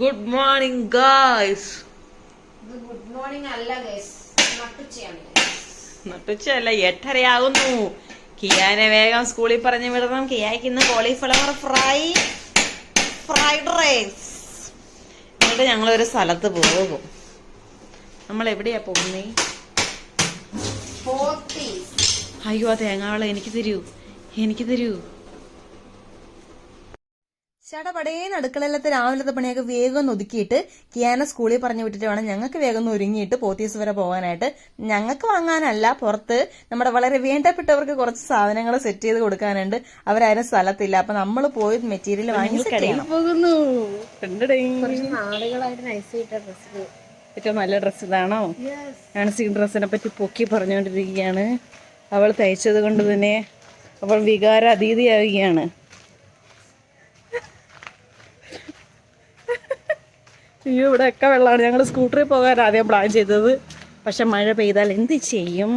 Good morning guys good morning അല്ല guys. അല്ല നട്ടുച്ചല്ല എട്ടരയാകുന്നു. കിയാനെ വേഗം സ്കൂളിൽ പറഞ്ഞു വിടണം. കിയായ്ക്ക് ഇന്ന് കോളിഫ്ലവർ ഫ്രൈ ഫ്രൈഡ് റൈസ് എന്നിട്ട് ഞങ്ങൾ ഒരു സ്ഥലത്ത് പോകും. നമ്മൾ എവിടെയാ പോകുന്നേ? അയ്യോ ആ തേങ്ങാവള എനിക്ക് തരൂ. എനിക്ക് തരൂ. ചടപടേന്ന് അടുക്കളയിലത്തെ രാവിലത്തെ പണിയൊക്കെ വേഗം ഒന്ന് ഒതുക്കിയിട്ട് കിയാനെ സ്കൂളിൽ പറഞ്ഞു വിട്ടിട്ട് വേണം ഞങ്ങൾക്ക് വേഗം ഒന്ന് ഒരുങ്ങിയിട്ട് പോത്തീസ് വരെ പോകാനായിട്ട്. ഞങ്ങൾക്ക് വാങ്ങാനല്ല പുറത്ത് നമ്മുടെ വളരെ വേണ്ടപ്പെട്ടവർക്ക് കുറച്ച് സാധനങ്ങൾ സെറ്റ് ചെയ്ത് കൊടുക്കാനുണ്ട്. അവരാരും സ്ഥലത്തില്ല. അപ്പൊ നമ്മൾ പോയി മെറ്റീരിയൽ വാങ്ങി. പോകുന്നു. ഏറ്റവും നല്ല ഡ്രസ്സ് ഇതാണോ? ആൺസി ഡ്രസ്സിനെ പറ്റി പൊക്കി പറഞ്ഞുകൊണ്ടിരിക്കുകയാണ് അവൾ തയ്ച്ചത് കൊണ്ട് തന്നെ അവൾ വികാര അതീതിയാവുകയാണ് അയ്യോ ഇവിടെ ഒക്കെ വെള്ളമാണ്. ഞങ്ങൾ സ്കൂട്ടറിൽ പോകാൻ ആദ്യം പ്ലാൻ ചെയ്തത്. പക്ഷെ മഴ പെയ്താൽ എന്ത് ചെയ്യും?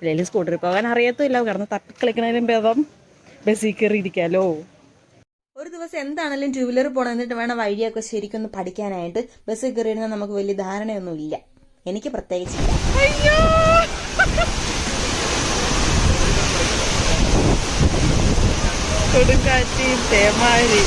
ഇല്ലെങ്കിൽ സ്കൂട്ടറിൽ പോകാൻ അറിയത്തുമില്ല. കിടന്ന് തട്ടിക്കളിക്കണതിനും ഭേദം. ബസ്സിൽ കയറി ഒരു ദിവസം എന്താണെങ്കിലും ടൂ വീലർ പോകണം എന്നിട്ട് വേണം വഴിയൊക്കെ ശരിക്കും ഒന്ന് പഠിക്കാനായിട്ട്. ബസ്സിൽ കയറിയിരുന്ന നമുക്ക് വലിയ ധാരണയൊന്നും ഇല്ല എനിക്ക് പ്രത്യേകിച്ചില്ല അയ്യോ! കൊടുങ്കാറ്റി തേമാരി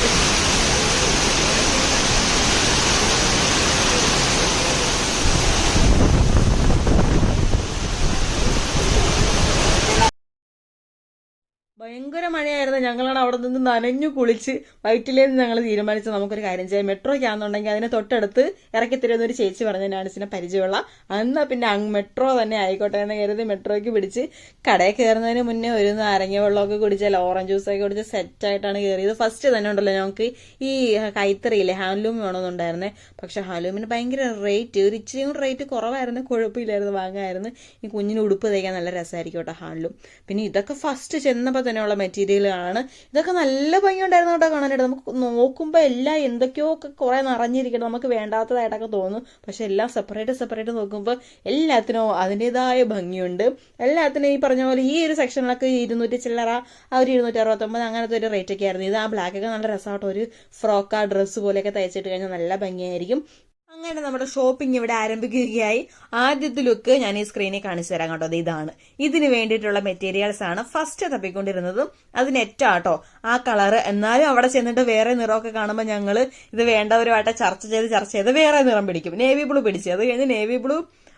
ഭയങ്കര മഴയായിരുന്നു. ഞങ്ങളാണ് അവിടെ നിന്ന് നനഞ്ഞു കുളിച്ച് വൈറ്റിലേന്ന് ഞങ്ങൾ തീരുമാനിച്ചത് നമുക്കൊരു കാര്യം ചെയ്യാം. മെട്രോയ്ക്കാണെന്നുണ്ടെങ്കിൽ അതിനെ തൊട്ടടുത്ത് ഇറക്കി തരുന്ന ഒരു ചേച്ചി പറഞ്ഞ. നാൻസിനെ പരിചയമുള്ള. അന്ന് പിന്നെ അങ്ങ് മെട്രോ തന്നെ ആയിക്കോട്ടെ എന്ന് കരുതി മെട്രോയ്ക്ക് പിടിച്ച് കടയിൽ കയറുന്നതിന് മുന്നേ ഒരു നാരങ്ങ വെള്ളമൊക്കെ കുടിച്ചാൽ ഓറഞ്ച് ജ്യൂസ് ജ്യൂസൊക്കെ കുടിച്ച് സെറ്റായിട്ടാണ് കയറിയത്. ഫസ്റ്റ് തന്നെ ഉണ്ടല്ലോ ഞങ്ങൾക്ക് ഈ കൈത്തറിയില്ലേ ഹാൻഡ്ലൂം വേണമെന്നുണ്ടായിരുന്നേ. പക്ഷെ ഹാൻഡ്ലൂമിന് ഭയങ്കര റേറ്റ് ഒരു ഇച്ചിരി കൂടി റേറ്റ് കുറവായിരുന്നു. കുഴപ്പമില്ലായിരുന്നു വാങ്ങായിരുന്നു. ഈ കുഞ്ഞിന് ഉടുപ്പ് തയ്ക്കാൻ നല്ല രസമായിരിക്കും കേട്ടോ ഹാൻഡ്ലൂം പിന്നെ ഇതൊക്കെ ഫസ്റ്റ് ചെന്നപ്പോൾ തന്നെയുള്ള മെറ്റീരിയലാണ് ഇതൊക്കെ നല്ല ഭംഗിയുണ്ടായിരുന്നു കേട്ടോ കാണാനായിട്ട്. നമുക്ക് നോക്കുമ്പോൾ എല്ലാം എന്തൊക്കെയോ ഒക്കെ കുറേ നിറഞ്ഞിരിക്കണം. നമുക്ക് വേണ്ടാത്തതായിട്ടൊക്കെ തോന്നും. പക്ഷെ എല്ലാം സെപ്പറേറ്റ് സെപ്പറേറ്റ് നോക്കുമ്പോൾ എല്ലാത്തിനും അതിന്റെതായ ഭംഗിയുണ്ട്. എല്ലാത്തിനും ഈ പറഞ്ഞ പോലെ ഈ ഒരു സെക്ഷനിലൊക്കെ ഇരുന്നൂറ്റി ചില്ലറ ആ ഒരു ഇരുന്നൂറ്റി അറുപത്തൊമ്പത് അങ്ങനത്തെ ഒരു റേറ്റ് ഒക്കെ ആയിരുന്നു. ഇത് ആ ബ്ലാക്ക് ഒക്കെ നല്ല രസമായിട്ട് ഒരു ഫ്രോക്ക് ഡ്രസ്സ് പോലെയൊക്കെ തയ്ച്ചിട്ട് കഴിഞ്ഞാൽ നല്ല ഭംഗിയായിരിക്കും. അങ്ങനെ നമ്മുടെ ഷോപ്പിംഗ് ഇവിടെ ആരംഭിക്കുകയായി. ആദ്യത്തെ ലുക്ക് ഞാൻ ഈ സ്ക്രീനിൽ കാണിച്ചു തരാം കേട്ടോ. അത് ഇതാണ്. ഇതിന് വേണ്ടിയിട്ടുള്ള മെറ്റീരിയൽസ് ആണ് ഫസ്റ്റ് തപ്പിക്കൊണ്ടിരുന്നത് അത് നെറ്റാട്ടോ ആ കളറ് എന്നാലും അവിടെ ചെന്നിട്ട് വേറെ നിറമൊക്കെ കാണുമ്പോൾ ഞങ്ങൾ ഇത് വേണ്ടവരുമായിട്ട് ചർച്ച ചെയ്ത് ചർച്ച ചെയ്ത് വേറെ നിറം പിടിക്കും. നേവി ബ്ലൂ പിടിച്ചു. അത് കഴിഞ്ഞ് നേവി ബ്ലൂ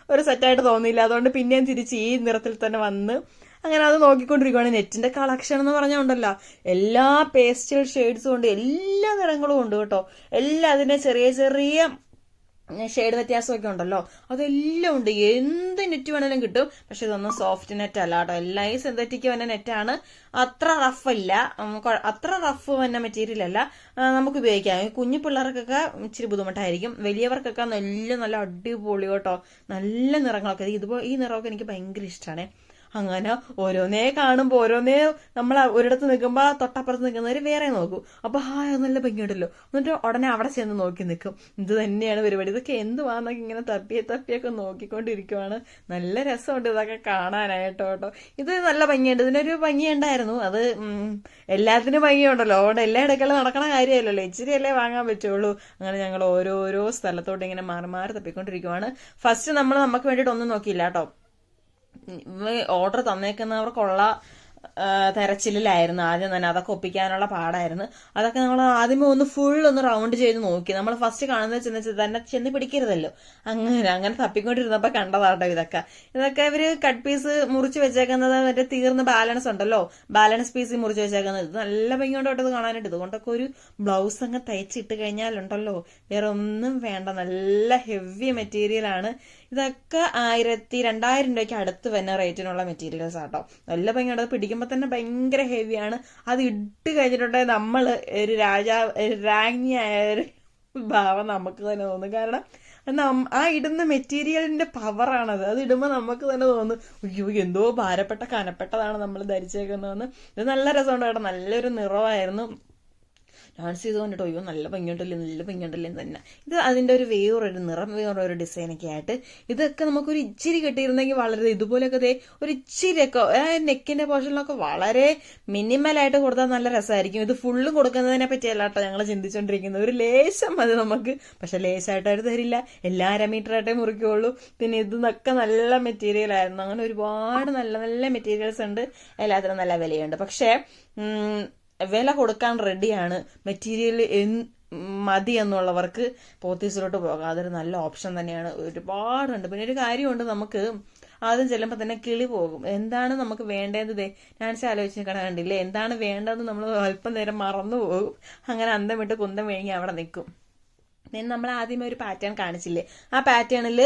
ഒരു സെറ്റായിട്ട് തോന്നിയില്ല. അതുകൊണ്ട് പിന്നെയും തിരിച്ച് ഈ നിറത്തിൽ തന്നെ വന്ന് അങ്ങനെ അത് നോക്കിക്കൊണ്ടിരിക്കുകയാണ് നെറ്റിന്റെ കളക്ഷൻ എന്ന് പറഞ്ഞുണ്ടല്ലോ. എല്ലാ പേസ്റ്റൽ ഷെയ്ഡ്സും ഉണ്ട്. എല്ലാ നിറങ്ങളും ഉണ്ട് കേട്ടോ. എല്ലാ അതിന്റെ ചെറിയ ചെറിയ ഷെയ്ഡ് വ്യത്യാസമൊക്കെ ഉണ്ടല്ലോ. അതെല്ലാം ഉണ്ട്. എന്ത് നെറ്റ് വേണേലും കിട്ടും. പക്ഷെ ഇതൊന്നും സോഫ്റ്റ് നെറ്റ് അല്ല കേട്ടോ. എല്ലാം ഈ സിന്തറ്റിക് വന്ന നെറ്റാണ് അത്ര റഫ് അല്ല. അത്ര റഫ് വന്ന മെറ്റീരിയൽ അല്ല. നമുക്ക് ഉപയോഗിക്കാം. കുഞ്ഞു പിള്ളേർക്കൊക്കെ ഇച്ചിരി ബുദ്ധിമുട്ടായിരിക്കും. വലിയവർക്കൊക്കെ നല്ല നല്ല അടിപൊളി കേട്ടോ. നല്ല നിറങ്ങളൊക്കെ. ഇതുപോലെ ഈ നിറമൊക്കെ എനിക്ക് ഭയങ്കര ഇഷ്ടമാണ് അങ്ങനെ ഓരോന്നേ കാണുമ്പോൾ ഓരോന്നേ നമ്മൾ ഒരിടത്ത് നിൽക്കുമ്പോൾ തൊട്ടപ്പുറത്ത് നിൽക്കുന്നവർ വേറെ നോക്കും. അപ്പോൾ ഹായ് നല്ല ഭംഗിയുണ്ടല്ലോ. എന്നിട്ട് ഉടനെ അവിടെ ചെന്ന് നോക്കി നിൽക്കും. ഇത് തന്നെയാണ് പരിപാടി. ഇതൊക്കെ എന്തുവാന്നൊക്കെ ഇങ്ങനെ തപ്പിയെ തപ്പിയൊക്കെ നോക്കിക്കൊണ്ടിരിക്കുവാണ്. നല്ല രസമുണ്ട് ഇതൊക്കെ കാണാനായിട്ടോ കേട്ടോ. ഇത് നല്ല ഭംഗിയുണ്ട്. ഇതിനൊരു ഭംഗിയുണ്ടായിരുന്നു. അത് എല്ലാത്തിനും ഭംഗിയുണ്ടല്ലോ. അതുകൊണ്ട് എല്ലാ ഇടയ്ക്കുള്ള നടക്കണ കാര്യമല്ലല്ലോ. ഇച്ചിരി അല്ലേ വാങ്ങാൻ പറ്റുള്ളൂ. അങ്ങനെ ഞങ്ങൾ ഓരോരോ സ്ഥലത്തോട്ട് ഇങ്ങനെ മാറി മാറി തപ്പിക്കൊണ്ടിരിക്കുവാണ്. ഫസ്റ്റ് നമ്മൾ നമുക്ക് വേണ്ടിയിട്ട് ഒന്നും നോക്കിയില്ല കേട്ടോ. ഓർഡർ തന്നേക്കുന്നവർക്കുള്ള തെരച്ചിലായിരുന്നു ആദ്യം തന്നെ അതൊക്കെ ഒപ്പിക്കാനുള്ള പാടായിരുന്നു. അതൊക്കെ നമ്മൾ ആദ്യമേ ഒന്ന് ഫുൾ ഒന്ന് റൗണ്ട് ചെയ്ത് നോക്കി. നമ്മൾ ഫസ്റ്റ് കാണുന്നത് ചെന്ന് തന്നെ ചെന്ന് പിടിക്കരുതല്ലോ. അങ്ങനെ അങ്ങനെ തപ്പിക്കൊണ്ടിരുന്നപ്പോൾ കണ്ടതാട്ടോ ഇതൊക്കെ. ഇതൊക്കെ ഇവർ കട്ട് പീസ് മുറിച്ച് വെച്ചേക്കുന്നത് മറ്റേ തീർന്ന ബാലൻസ് ഉണ്ടല്ലോ. ബാലൻസ് പീസ് മുറിച്ച് വെച്ചേക്കുന്നത്. ഇത് നല്ല ഭംഗിയുണ്ട് കേട്ടോ ഇത് കാണാനായിട്ട്. ഇതുകൊണ്ടൊക്കെ ഒരു ബ്ലൗസ് അങ്ങ് തയ്ച്ചിട്ട് കഴിഞ്ഞാലുണ്ടല്ലോ. വേറെ ഒന്നും വേണ്ട. നല്ല ഹെവി മെറ്റീരിയൽ ആണ്. ഇതൊക്കെ ആയിരത്തി രണ്ടായിരം രൂപയ്ക്ക് അടുത്ത് വരുന്ന റേറ്റിനുള്ള മെറ്റീരിയൽസ് ആട്ടോ. നല്ല ഭംഗിയുണ്ട്. അത് പിടിക്കുമ്പോൾ തന്നെ ഭയങ്കര ഹെവിയാണ് അത് ഇട്ട് കഴിഞ്ഞിട്ടുണ്ടെങ്കിൽ നമ്മൾ ഒരു രാജാവ് രാജ്ഞിയായ ഒരു ഭാവം നമുക്ക് തന്നെ തോന്നും. കാരണം ആ ഇടുന്ന മെറ്റീരിയലിന്റെ പവറാണത് അത് ഇടുമ്പോൾ നമുക്ക് തന്നെ തോന്നും അയ്യോ എന്തോ ഭാരപ്പെട്ട കനപ്പെട്ടതാണ് നമ്മൾ ധരിച്ചേക്കുന്നതെന്ന്. ഇത് നല്ല രസമുണ്ട് കേട്ടോ. നല്ലൊരു നിറമായിരുന്നു. ഡാൻസ് ചെയ്ത് കേട്ടോ അയ്യോ നല്ല ഭംഗിയുണ്ടല്ലേ നല്ല ഭംഗിയുണ്ടല്ലേ തന്നെ. ഇത് അതിന്റെ ഒരു വേറൊരു നിറം വേറൊരു ഡിസൈനൊക്കെ ആയിട്ട് ഇതൊക്കെ നമുക്കൊരു ഇച്ചിരി കിട്ടിയിരുന്നെങ്കിൽ വളരെ ഇതുപോലെയൊക്കെ ദേ ഒരു ഇച്ചിരിയൊക്കെ നെക്കിന്റെ പോർഷനിലൊക്കെ വളരെ മിനിമലായിട്ട് കൊടുത്താൽ നല്ല രസമായിരിക്കും. ഇത് ഫുള്ളും കൊടുക്കുന്നതിനെ പറ്റിയല്ല കേട്ടോ ഞങ്ങൾ ചിന്തിച്ചുകൊണ്ടിരിക്കുന്നത് ഒരു ലേശം അത് നമുക്ക്. പക്ഷെ ലേശമായിട്ട് അവർ തരില്ല. എല്ലാ അരമീറ്ററായിട്ടേ മുറിക്കുള്ളൂ. പിന്നെ ഇതൊക്കെ നല്ല മെറ്റീരിയൽ ആയിരുന്നു. അങ്ങനെ ഒരുപാട് നല്ല നല്ല മെറ്റീരിയൽസ് ഉണ്ട്. എല്ലാത്തിനും നല്ല വിലയുണ്ട്. പക്ഷേ വില കൊടുക്കാൻ റെഡിയാണ് മെറ്റീരിയൽ മതി എന്നുള്ളവർക്ക് പോത്തീസിലോട്ട് പോകാം. അതൊരു നല്ല ഓപ്ഷൻ തന്നെയാണ്. ഒരുപാടുണ്ട്. പിന്നെ ഒരു കാര്യമുണ്ട് നമുക്ക്. ആദ്യം ചെല്ലുമ്പോൾ തന്നെ കിളി പോകും. എന്താണ് നമുക്ക് വേണ്ടത് ഞാൻ ആലോചിച്ച് കണ്ടില്ലേ? എന്താണ് വേണ്ടതെന്ന് നമ്മൾ അല്പം നേരം മറന്നു പോകും. അങ്ങനെ അന്തം വിട്ട് കുന്തം വിഴുങ്ങി അവിടെ നിൽക്കും. നമ്മൾ ആദ്യമേ ഒരു പാറ്റേൺ കാണിച്ചില്ലേ? ആ പാറ്റേണിൽ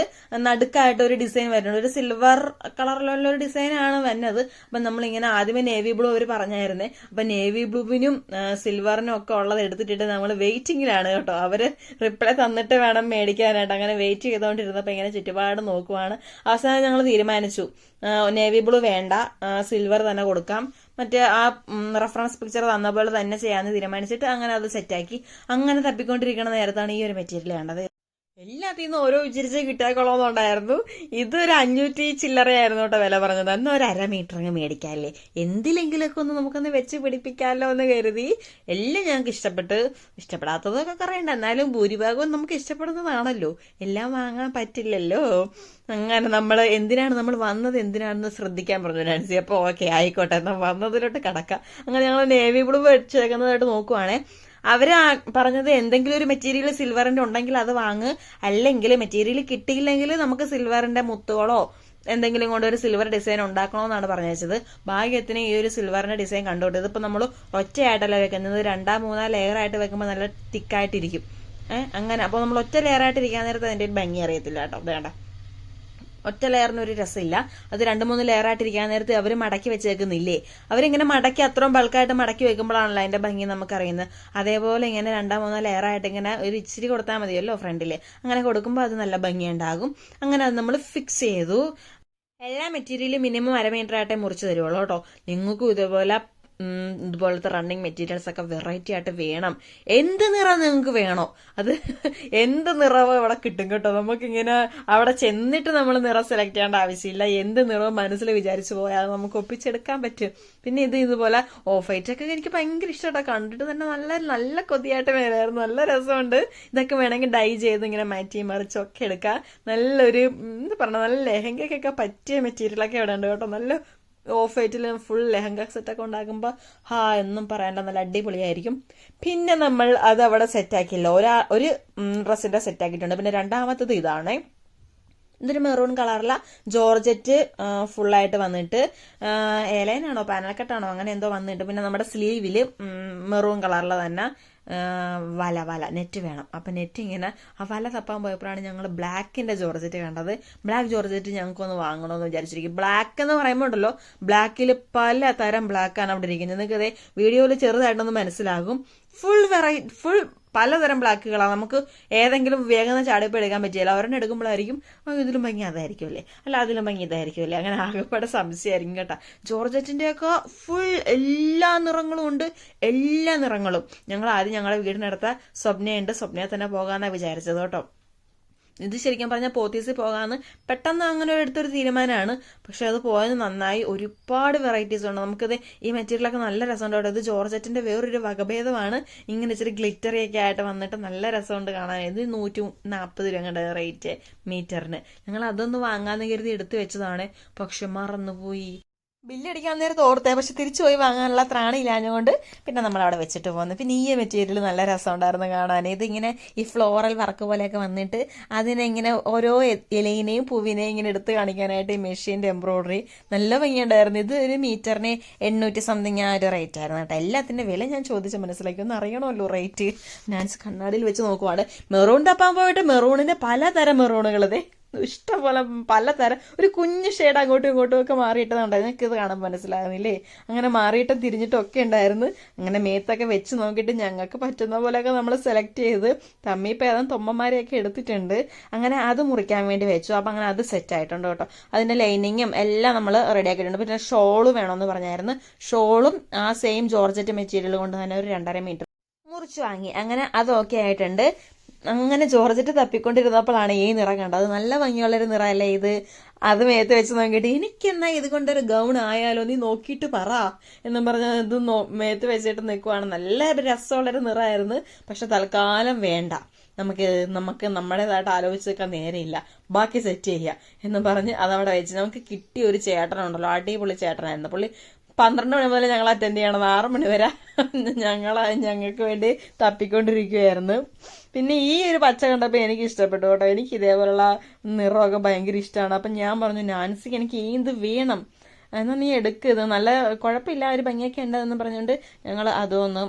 നടുക്കായിട്ട് ഒരു ഡിസൈൻ വരുന്നുണ്ട്. ഒരു സിൽവർ കളറിലുള്ള ഒരു ഡിസൈനാണ് വന്നത്. അപ്പം നമ്മളിങ്ങനെ ആദ്യമേ നേവി ബ്ലൂ അവർ പറഞ്ഞായിരുന്നേ. അപ്പം നേവി ബ്ലൂവിനും സിൽവറിനും ഒക്കെ ഉള്ളത് എടുത്തിട്ടിട്ട് നമ്മൾ വെയിറ്റിംഗിലാണ് കേട്ടോ. അവർ റിപ്ലൈ തന്നിട്ട് വേണം മേടിക്കാനായിട്ട്. അങ്ങനെ വെയിറ്റ് ചെയ്തുകൊണ്ടിരുന്നപ്പോൾ ഇങ്ങനെ ചുറ്റുപാട് നോക്കുവാണ്. അവസാനം ഞങ്ങൾ തീരുമാനിച്ചു. നേവി ബ്ലൂ വേണ്ട. സിൽവർ തന്നെ കൊടുക്കാം. മറ്റേ ആ റെഫറൻസ് പിക്ചർ തന്ന പോലെ തന്നെ ചെയ്യാമെന്ന് തീരുമാനിച്ചിട്ട് അങ്ങനെ അത് സെറ്റാക്കി അങ്ങനെ തപ്പിക്കൊണ്ടിരിക്കുന്ന നേരത്താണ് ഈ ഒരു മെറ്റീരിയൽ വേണ്ടത്. എല്ലാത്തിൽ നിന്നും ഓരോ വിചരിച്ച് കിട്ടിയാക്കൊള്ളാന്നുണ്ടായിരുന്നു ഇതൊരു അഞ്ഞൂറ്റി ചില്ലറയായിരുന്നു കേട്ടോ വില പറഞ്ഞത്. അന്ന് ഒരു അര മീറ്റർ അങ്ങ് മേടിക്കാല്ലേ? എന്തിലെങ്കിലൊക്കെ ഒന്ന് നമുക്കൊന്ന് വെച്ച് പിടിപ്പിക്കാമല്ലോ എന്ന് കരുതി എല്ലാം ഞങ്ങൾക്ക് ഇഷ്ടപ്പെട്ട്. ഇഷ്ടപ്പെടാത്തതൊക്കെ പറയണ്ട എന്നാലും ഭൂരിഭാഗവും നമുക്ക് ഇഷ്ടപ്പെടുന്നതാണല്ലോ. എല്ലാം വാങ്ങാൻ പറ്റില്ലല്ലോ. അങ്ങനെ നമ്മൾ എന്തിനാണ് നമ്മൾ വന്നത്? എന്തിനാണെന്ന് ശ്രദ്ധിക്കാൻ പറഞ്ഞു നാൻസി. അപ്പോൾ ഓക്കെ ആയിക്കോട്ടെ. എന്നാൽ വന്നതിലോട്ട് കടക്കാം. അങ്ങനെ ഞങ്ങൾ നേവി ബ്ലൂ വെച്ചേക്കുന്നതായിട്ട് നോക്കുവാണേ. അവർ ആ- പറഞ്ഞത് എന്തെങ്കിലും ഒരു മെറ്റീരിയൽ സിൽവറിന്റെ ഉണ്ടെങ്കിൽ അത് വാങ്ങ്. അല്ലെങ്കിൽ മെറ്റീരിയൽ കിട്ടിയില്ലെങ്കിൽ നമുക്ക് സിൽവറിന്റെ മുത്തുകളോ എന്തെങ്കിലും കൊണ്ട് ഒരു സിൽവർ ഡിസൈൻ ഉണ്ടാക്കണമെന്നാണ് പറഞ്ഞത് ഭാഗ്യത്തിന് ഈ ഒരു സിൽവറിന്റെ ഡിസൈൻ കണ്ടോട്ട് ഇതിപ്പോ നമ്മൾ ഒറ്റയായിട്ടല്ല വെക്കുന്നത്. രണ്ടാം മൂന്നാം ലെയർ ആയിട്ട് വെക്കുമ്പോൾ നല്ല തിക്കായിട്ടിരിക്കും അങ്ങനെ. അപ്പോൾ നമ്മൾ ഒറ്റ ലെയർ ആയിട്ട് ഇരിക്കാൻ നേരത്ത് അതിന്റെ ഒരു ഭംഗി അറിയത്തില്ല കേട്ടോ. വേണ്ട ഒറ്റ ലെയറിന് ഒരു രസമില്ല. അത് രണ്ട് മൂന്ന് ലെയർ ആയിട്ടിരിക്കാൻ നേരത്തെ അവർ മടക്കി വെച്ചേക്കുന്നില്ലേ? അവരിങ്ങനെ മടക്കി അത്രയും ബൾക്കായിട്ട് മടക്കി വെക്കുമ്പോഴാണല്ലോ അതിന്റെ ഭംഗി നമുക്കറിയുന്നത്. അതേപോലെ ഇങ്ങനെ രണ്ടാം മൂന്നോ ലെയർ ആയിട്ട് ഇങ്ങനെ ഒരു ഇച്ചിരി കൊടുത്താൽ മതിയല്ലോ ഫ്രണ്ടിൽ അങ്ങനെ കൊടുക്കുമ്പോൾ അത് നല്ല ഭംഗിയുണ്ടാകും അങ്ങനെ അത് നമ്മൾ ഫിക്സ് ചെയ്തു. എല്ലാ മെറ്റീരിയലും മിനിമം അര മീറ്റർ ആയിട്ടേ മുറിച്ച് തരുള്ളൂ കേട്ടോ. നിങ്ങൾക്കും ഇതേപോലെ ഇതുപോലത്തെ റണ്ണിങ് മെറ്റീരിയൽസ് ഒക്കെ വെറൈറ്റി ആയിട്ട് വേണം. എന്ത് നിറം നിങ്ങൾക്ക് വേണോ? അത് എന്ത് നിറവ് ഇവിടെ കിട്ടും കേട്ടോ. നമുക്കിങ്ങനെ അവിടെ ചെന്നിട്ട് നമ്മൾ നിറം സെലക്ട് ചെയ്യേണ്ട ആവശ്യമില്ല. എന്ത് നിറവും മനസ്സിൽ വിചാരിച്ചു പോയാൽ നമുക്ക് ഒപ്പിച്ചെടുക്കാൻ പറ്റും. പിന്നെ ഇത് ഇതുപോലെ ഓഫ് വൈറ്റ് ഒക്കെ എനിക്ക് ഭയങ്കര ഇഷ്ടമാട്ടോ കണ്ടിട്ട് തന്നെ നല്ല നല്ല കൊതിയായിട്ട് വരായിരുന്നു നല്ല രസമുണ്ട്. ഇതൊക്കെ വേണമെങ്കിൽ ഡൈ ചെയ്ത് ഇങ്ങനെ മാറ്റി മറിച്ചൊക്കെ എടുക്കാം. നല്ലൊരു എന്താ പറഞ്ഞ നല്ല ലെഹങ്കയ്ക്കൊക്കെ പറ്റിയ മെറ്റീരിയലൊക്കെ ഇവിടെ ഉണ്ട് കേട്ടോ. നല്ല ഓഫ് വൈറ്റിൽ ഫുൾ ലെഹങ്ക സെറ്റൊക്കെ ഉണ്ടാക്കുമ്പോൾ ഹാ എന്നും പറയേണ്ട നല്ല അടിപൊളിയായിരിക്കും. പിന്നെ നമ്മൾ അത് അവിടെ സെറ്റാക്കിയില്ല ഒരാ ഒരു ഡ്രസ്സിന്റെ സെറ്റാക്കിയിട്ടുണ്ട് പിന്നെ രണ്ടാമത്തത് ഇതാണ്. ഇതൊരു മെറൂൺ കളറില ജോർജറ്റ് ഫുള്ളായിട്ട് വന്നിട്ട്. ഏലൈനാണോ പാനൽ കട്ടാണോ അങ്ങനെ എന്തോ വന്നിട്ട്. പിന്നെ നമ്മുടെ സ്ലീവിൽ മെറൂൺ കളറിലെ തന്നെ. വല വല നെറ്റ് വേണം. അപ്പം നെറ്റ് ഇങ്ങനെ ആ വല തപ്പാൻ പോയപ്പോഴാണ് ഞങ്ങൾ ബ്ലാക്കിന്റെ ജോർജറ്റ് കണ്ടത്. ബ്ലാക്ക് ജോർജറ്റ് ഞങ്ങൾക്കൊന്ന് വാങ്ങണമെന്ന് വിചാരിച്ചിരിക്കും. ബ്ലാക്ക് എന്ന് പറയുമ്പോൾ ഉണ്ടല്ലോ ബ്ലാക്കിൽ പല തരം ബ്ലാക്കാണ് അവിടെ ഇരിക്കുന്നത്. നിങ്ങൾക്ക് അതെ വീഡിയോയിൽ ചെറുതായിട്ടൊന്ന് മനസ്സിലാകും. ഫുൾ വെറൈറ്റി ഫുൾ പലതരം ബ്ലാക്കുകളാണ് നമുക്ക് ഏതെങ്കിലും വേഗം ചാടിപ്പ് എടുക്കാൻ പറ്റിയില്ല ഒരെണ്ണം എടുക്കുമ്പോഴായിരിക്കും "ആ, ഇതിലും ഭംഗി അതായിരിക്കും അല്ലേ അല്ല അതിലും ഭംഗി ഇതായിരിക്കും അല്ലേ അങ്ങനെ ആകെപ്പാടെ സംശയമായിരിക്കും കേട്ടോ. ജോർജറ്റിന്റെ ഒക്കെ ഫുൾ എല്ലാ നിറങ്ങളും ഉണ്ട്. എല്ലാ നിറങ്ങളും. ഞങ്ങൾ ആദ്യം ഞങ്ങളുടെ വീടിനടുത്ത സ്വപ്നയുണ്ട്. സ്വപ്നയെ തന്നെ പോകാമെന്നാണ് വിചാരിച്ചത് കേട്ടോ. ഇത് ശരിക്കും പറഞ്ഞാൽ പോത്തീസിൽ പോകാമെന്ന് പെട്ടെന്ന് അങ്ങനെ എടുത്തൊരു തീരുമാനമാണ് പക്ഷെ അത് പോയത് നന്നായി. ഒരുപാട് വെറൈറ്റീസ് ഉണ്ട്. നമുക്കിത് ഈ മെറ്റീരിയലൊക്കെ നല്ല രസമുണ്ട് കേട്ടോ. ഇത് ജോർജറ്റിന്റെ വേറൊരു വകഭേദമാണ്. ഇങ്ങനെ ഇച്ചിരി ഗ്ലിറ്ററി ഒക്കെ ആയിട്ട് വന്നിട്ട് നല്ല രസമുണ്ട് കാണാൻ. ഇത് നൂറ്റി നാൽപ്പത് രൂപ കണ്ട റേറ്റ് മീറ്ററിന് ഞങ്ങൾ അതൊന്ന് വാങ്ങാന്ന് കരുതി എടുത്തു വെച്ചതാണ്. പക്ഷെ മറന്നുപോയി. ബില്ലടിക്കാൻ നേരത്ത് ഓർത്തേ പക്ഷെ തിരിച്ചു പോയി വാങ്ങാനുള്ള ത്രാണിയില്ലാഞ്ഞുകൊണ്ട് പിന്നെ നമ്മൾ അവിടെ വെച്ചിട്ട് പോകുന്നു പിന്നെ ഈ മെറ്റീരിയൽ നല്ല രസം ഉണ്ടായിരുന്നു കാണാൻ. ഇതിങ്ങനെ ഈ ഫ്ലോറൽ വർക്ക് പോലെയൊക്കെ വന്നിട്ട് അതിനെ ഇങ്ങനെ ഓരോ ഇലയിനെയും പൂവിനെയും ഇങ്ങനെ എടുത്ത് കാണിക്കാനായിട്ട് ഈ മെഷീന്റെ എംബ്രോയിഡറി നല്ല ഭംഗിയുണ്ടായിരുന്നു. ഇത് ഒരു മീറ്ററിന് എണ്ണൂറ്റി സംതിങ് ആ ഒരു റേറ്റ് ആയിരുന്നു കേട്ടോ. എല്ലാത്തിന്റെ വില ഞാൻ ചോദിച്ച് മനസ്സിലാക്കി. ഒന്ന് അറിയണമല്ലോ റേറ്റ് ഞാൻ കണ്ണാടിയിൽ വെച്ച് നോക്കുവാണ്. മെറൂൺ തപ്പാൻ പോയിട്ട് മെറൂണിന്റെ പലതരം മെറൂണുകൾ ഇതേ ഇഷ്ടം പോലെ പലതരം ഒരു കുഞ്ഞു ഷെയ്ഡ് അങ്ങോട്ടും ഇങ്ങോട്ടും ഒക്കെ മാറിയിട്ടതുണ്ടായിരുന്നു നിങ്ങൾക്ക് ഇത് കാണാൻ മനസ്സിലാകുന്നില്ലേ? അങ്ങനെ മാറിയിട്ടും തിരിഞ്ഞിട്ടും ഒക്കെ ഉണ്ടായിരുന്നു. അങ്ങനെ മേത്തൊക്കെ വെച്ച് നോക്കിയിട്ട് ഞങ്ങൾക്ക് പറ്റുന്ന പോലെയൊക്കെ നമ്മൾ സെലക്ട് ചെയ്ത് തമ്മി പേദം തൊമ്മന്മാരെയൊക്കെ എടുത്തിട്ടുണ്ട്. അങ്ങനെ അത് മുറിക്കാൻ വേണ്ടി വെച്ചു. അപ്പം അങ്ങനെ അത് സെറ്റ് ആയിട്ടുണ്ട് കേട്ടോ. അതിന്റെ ലൈനിങ്ങും എല്ലാം നമ്മൾ റെഡി ആക്കിയിട്ടുണ്ട്. പിന്നെ ഷോൾ വേണമെന്ന് പറഞ്ഞായിരുന്നു. ഷോളും ആ സെയിം ജോർജറ്റ് മെറ്റീരിയൽ കൊണ്ട് തന്നെ ഒരു രണ്ടര മീറ്റർ മുറിച്ചു വാങ്ങി. അങ്ങനെ അത് ഓക്കെ ആയിട്ടുണ്ട്. അങ്ങനെ ജോർജറ്റ് തപ്പിക്കൊണ്ടിരുന്നപ്പോഴാണ് ഈ നിറ കണ്ടത്. അത് നല്ല ഭംഗിയുള്ളൊരു നിറമല്ലേ ഇത്? അത് മേത്ത് വെച്ച് നോക്കിയിട്ട് എനിക്കെന്നാ ഇത് കൊണ്ടൊരു ഗൗൺ ആയാലോ? നീ നോക്കിയിട്ട് പറ എന്നും പറഞ്ഞ ഇത് മേത്ത് വെച്ചിട്ട് നിൽക്കുവാണ് നല്ല രസമുള്ളൊരു നിറമായിരുന്നു. പക്ഷെ തൽക്കാലം വേണ്ട. നമുക്ക് നമുക്ക് നമ്മുടേതായിട്ട് ആലോചിച്ച് നിൽക്കാൻ നേരെയില്ല. ബാക്കി സെറ്റ് ചെയ്യുക എന്ന് പറഞ്ഞ് അതവിടെ വെച്ച് നമുക്ക് കിട്ടിയ ഒരു ചേട്ടനുണ്ടല്ലോ. അടിപൊളി ചേട്ടനായിരുന്നു. പുള്ളി പന്ത്രണ്ട് മണി മുതൽ ഞങ്ങൾ അറ്റൻഡ് ചെയ്യണം ആറ് മണി വരെ ഞങ്ങൾ ഞങ്ങൾക്ക് വേണ്ടി തപ്പിക്കൊണ്ടിരിക്കുകയായിരുന്നു പിന്നെ ഈ ഒരു പച്ച കണ്ടപ്പോൾ എനിക്ക് ഇഷ്ടപ്പെട്ടു കേട്ടോ. എനിക്ക് ഇതേപോലുള്ള നിറമൊക്കെ ഭയങ്കര ഇഷ്ടമാണ് അപ്പം ഞാൻ പറഞ്ഞു നാൻസിക്ക് എനിക്ക് ഇത് വേണം? എന്നാൽ നീ എടുക്ക്. ഇത് നല്ല കുഴപ്പമില്ല ഒരു ഭംഗിയൊക്കെ ഉണ്ടെന്ന് പറഞ്ഞുകൊണ്ട് ഞങ്ങൾ അതൊന്ന്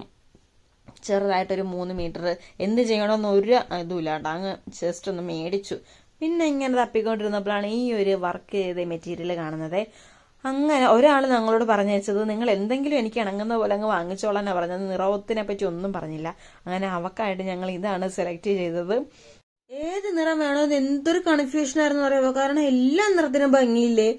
ചെറുതായിട്ടൊരു മൂന്ന് മീറ്റർ എന്ത് ചെയ്യണമെന്ന് ഒരു ഇതുമില്ല കേട്ടോ അങ്ങ് ജസ്റ്റ് ഒന്ന് മേടിച്ചു. പിന്നെ ഇങ്ങനെ തപ്പിക്കൊണ്ടിരുന്നപ്പോഴാണ് ഈ ഒരു വർക്ക് ചെയ്ത മെറ്റീരിയൽ കാണുന്നത്. അങ്ങനെ ഒരാൾ ഞങ്ങളോട് പറഞ്ഞു വെച്ചത് നിങ്ങൾ എന്തെങ്കിലും എനിക്ക് ഇണങ്ങുന്ന പോലെ അങ്ങ് വാങ്ങിച്ചോളാനാണ് പറഞ്ഞത്. നിറവത്തിനെ പറ്റി ഒന്നും പറഞ്ഞില്ല. അങ്ങനെ അവക്കായിട്ട് ഞങ്ങൾ ഇതാണ് സെലക്ട് ചെയ്തത്. ഏത് നിറം വേണോ എന്തൊരു കൺഫ്യൂഷൻ ആയിരുന്നു പറയുമ്പോൾ കാരണം എല്ലാ നിറത്തിനും ഭംഗിയില്ലേ?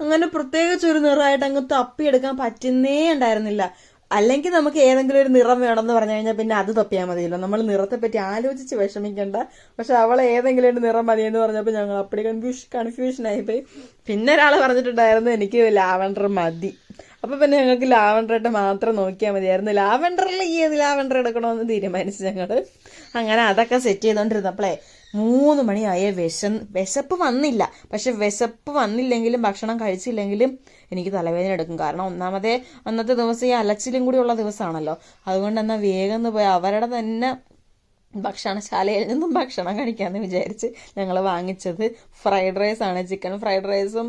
അങ്ങനെ പ്രത്യേകിച്ച് ഒരു നിറമായിട്ട് അങ്ങ് തപ്പിയെടുക്കാൻ പറ്റുന്നേ ഉണ്ടായിരുന്നില്ല. അല്ലെങ്കിൽ നമുക്ക് ഏതെങ്കിലും ഒരു നിറം വേണമെന്ന് പറഞ്ഞു കഴിഞ്ഞാൽ പിന്നെ അത് തപ്പിയാൽ മതിയല്ലോ. നമ്മൾ നിറത്തെ പറ്റി ആലോചിച്ച് വിഷമിക്കേണ്ട. പക്ഷെ അവളെ ഏതെങ്കിലും ഒരു നിറം മതി എന്ന് പറഞ്ഞപ്പോൾ ഞങ്ങൾ അപ്പടി കൺഫ്യൂഷൻ കൺഫ്യൂഷൻ ആയിപ്പോയി. പിന്നെ ഒരാൾ പറഞ്ഞിട്ടുണ്ടായിരുന്നു എനിക്ക് ലാവൻഡർ മതി. അപ്പൊ പിന്നെ ഞങ്ങൾക്ക് ലാവൻഡറായിട്ട് മാത്രം നോക്കിയാൽ മതിയായിരുന്നു. ലാവൻഡറിൽ ഈ ഏത് ലാവൻഡർ എടുക്കണമെന്ന് തീരുമാനിച്ചു ഞങ്ങൾ അങ്ങനെ അതൊക്കെ സെറ്റ് ചെയ്തോണ്ടിരുന്നപ്പോഴേ മൂന്ന് മണിയായ വിശ വിശപ്പ് വന്നില്ല. പക്ഷെ വിശപ്പ് വന്നില്ലെങ്കിലും ഭക്ഷണം കഴിച്ചില്ലെങ്കിലും എനിക്ക് തലവേദന എടുക്കും. കാരണം ഒന്നാമതേ അന്നത്തെ ദിവസം ഈ അലച്ചിലും കൂടി ഉള്ള ദിവസമാണല്ലോ. അതുകൊണ്ട് എന്നാൽ വേഗം പോയി അവരുടെ തന്നെ ഭക്ഷണശാലയിൽ നിന്നും ഭക്ഷണം കഴിക്കാമെന്ന് വിചാരിച്ച് ഞങ്ങൾ വാങ്ങിച്ചത്. ഫ്രൈഡ് റൈസ് ആണ്. ചിക്കൻ ഫ്രൈഡ് റൈസും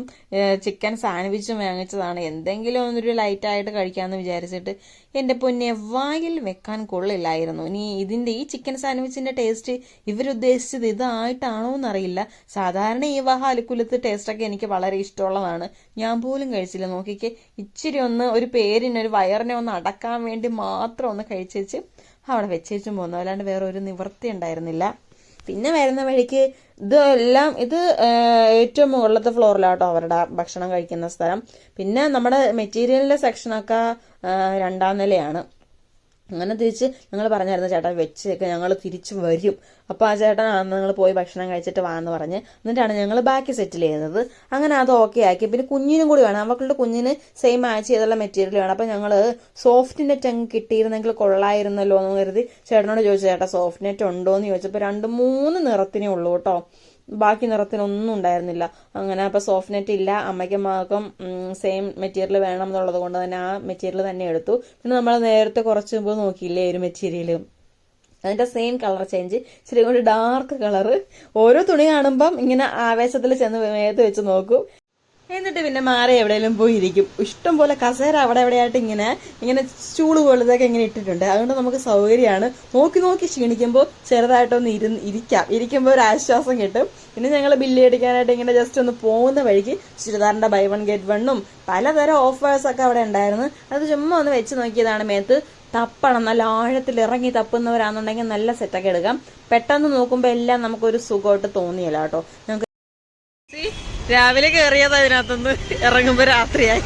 ചിക്കൻ സാൻഡ്വിച്ചും വാങ്ങിച്ചതാണ്. എന്തെങ്കിലും ഒന്നൊരു ലൈറ്റായിട്ട് കഴിക്കാമെന്ന് വിചാരിച്ചിട്ട് എന്റെ പൊന്നെ വായിൽ വെക്കാൻ കൊള്ളില്ലായിരുന്നു. ഇനി ഇതിന്റെ ഈ ചിക്കൻ സാൻഡ്വിച്ചിന്റെ ടേസ്റ്റ് ഇവരുദ്ദേശിച്ചത് ഇതായിട്ടാണോ എന്നറിയില്ല. സാധാരണ ഈ വഹ അലുക്കുലത്ത് ടേസ്റ്റൊക്കെ എനിക്ക് വളരെ ഇഷ്ടമുള്ളതാണ്. ഞാൻ പോലും കഴിച്ചില്ല. നോക്കിക്കേ ഇച്ചിരി ഒന്ന് ഒരു പേരിനൊരു വയറിനെ ഒന്ന് അടക്കാൻ വേണ്ടി മാത്രം ഒന്ന് കഴിച്ചേച്ച് അവിടെ വെച്ചേച്ചും പോന്നു. അല്ലാണ്ട് വേറെ ഒരു നിവൃത്തി ഉണ്ടായിരുന്നില്ല. പിന്നെ വരുന്ന വഴിക്ക് ഇതെല്ലാം ഇത് ഏറ്റവും മുകളിലത്തെ ഫ്ലോറിലാട്ടോ അവരുടെ ഭക്ഷണം കഴിക്കുന്ന സ്ഥലം. പിന്നെ നമ്മുടെ മെറ്റീരിയലിന്റെ സെക്ഷനൊക്കെ രണ്ടാം നിലയാണ്. അങ്ങനെ തിരിച്ച് ഞങ്ങൾ പറഞ്ഞായിരുന്നു ചേട്ടാ വെച്ചേക്ക് ഞങ്ങൾ തിരിച്ച് വരും. അപ്പോൾ ആ ചേട്ടൻ നിങ്ങൾ പോയി ഭക്ഷണം കഴിച്ചിട്ട് വാന്ന് പറഞ്ഞ് എന്നിട്ടാണ് ഞങ്ങൾ ബാക്കി സെറ്റിൽ ചെയ്യുന്നത്. അങ്ങനെ അത് ഓക്കെ ആക്കി. പിന്നെ കുഞ്ഞിനും കൂടി വേണം. അവക്കളുടെ കുഞ്ഞിന് സെയിം മാച്ച് ചെയ്തുള്ള മെറ്റീരിയൽ വേണം. അപ്പോൾ ഞങ്ങൾ സോഫ്റ്റ് നെറ്റ് അങ്ങ് കിട്ടിയിരുന്നെങ്കിൽ കൊള്ളായിരുന്നല്ലോ എന്ന് കരുതി ചേട്ടനോട് ചോദിച്ചു ചേട്ടാ സോഫ്റ്റ് നെറ്റ് ഉണ്ടോ എന്ന് ചോദിച്ചപ്പോൾ രണ്ട് മൂന്ന് നിറത്തിനേ ഉള്ളൂ കേട്ടോ. ബാക്കി നിറത്തിനൊന്നും ഉണ്ടായിരുന്നില്ല. അങ്ങനെ അപ്പോൾ സോഫ്റ്റ് നെറ്റ് ഇല്ല. അമ്മയ്ക്കും മകൾക്കും സെയിം മെറ്റീരിയൽ വേണം എന്നുള്ളത് കൊണ്ട് തന്നെ ആ മെറ്റീരിയൽ തന്നെ എടുത്തു. പിന്നെ നമ്മൾ നേരത്തെ കുറച്ച് മുമ്പ് നോക്കിയില്ലേ ഒരു മെറ്റീരിയൽ അതിന്റെ സെയിം കളർ ചേഞ്ച് ശരി കൊണ്ട് ഡാർക്ക് കളർ ഓരോ തുണി കാണുമ്പം ഇങ്ങനെ ആവേശത്തിൽ ചെന്ന് മേത്ത് വെച്ച് നോക്കും. എന്നിട്ട് പിന്നെ മാറി എവിടെയെങ്കിലും പോയിരിക്കും. ഇഷ്ടം പോലെ കസേര അവിടെ എവിടെയായിട്ട് ഇങ്ങനെ ഇങ്ങനെ സ്റ്റൂൾ പോലത്തൊക്കെ ഇങ്ങനെ ഇട്ടിട്ടുണ്ട്. അതുകൊണ്ട് നമുക്ക് സൗകര്യമാണ്. നോക്കി നോക്കി ക്ഷീണിക്കുമ്പോൾ ചെറുതായിട്ടൊന്ന് ഇരുന്ന് ഇരിക്കാം. ഇരിക്കുമ്പോൾ ഒരു ആശ്വാസം കിട്ടും. പിന്നെ ഞങ്ങൾ ബില്ല് അടിക്കാനായിട്ട് ഇങ്ങനെ ജസ്റ്റ് ഒന്ന് പോകുന്ന വഴിക്ക് ചുരിദാറിന്റെ ബൈ വൺ ഗെറ്റ് വണ്ണും പലതരം ഓഫേഴ്സ് ഒക്കെ അവിടെ ഉണ്ടായിരുന്നു. അത് ചുമ്മാ ഒന്ന് വെച്ച് നോക്കിയതാണ് മേത്ത്. തപ്പണം. നല്ല ആഴത്തിൽ ഇറങ്ങി തപ്പുന്നവരാണെന്നുണ്ടെങ്കിൽ നല്ല സെറ്റൊക്കെ എടുക്കാം. പെട്ടെന്ന് നോക്കുമ്പോൾ എല്ലാം നമുക്കൊരു സുഖമായിട്ട് തോന്നിയല്ല കേട്ടോ. രാവിലെ കയറിയത് അതിനകത്തുനിന്ന് ഇറങ്ങുമ്പോ രാത്രിയായി.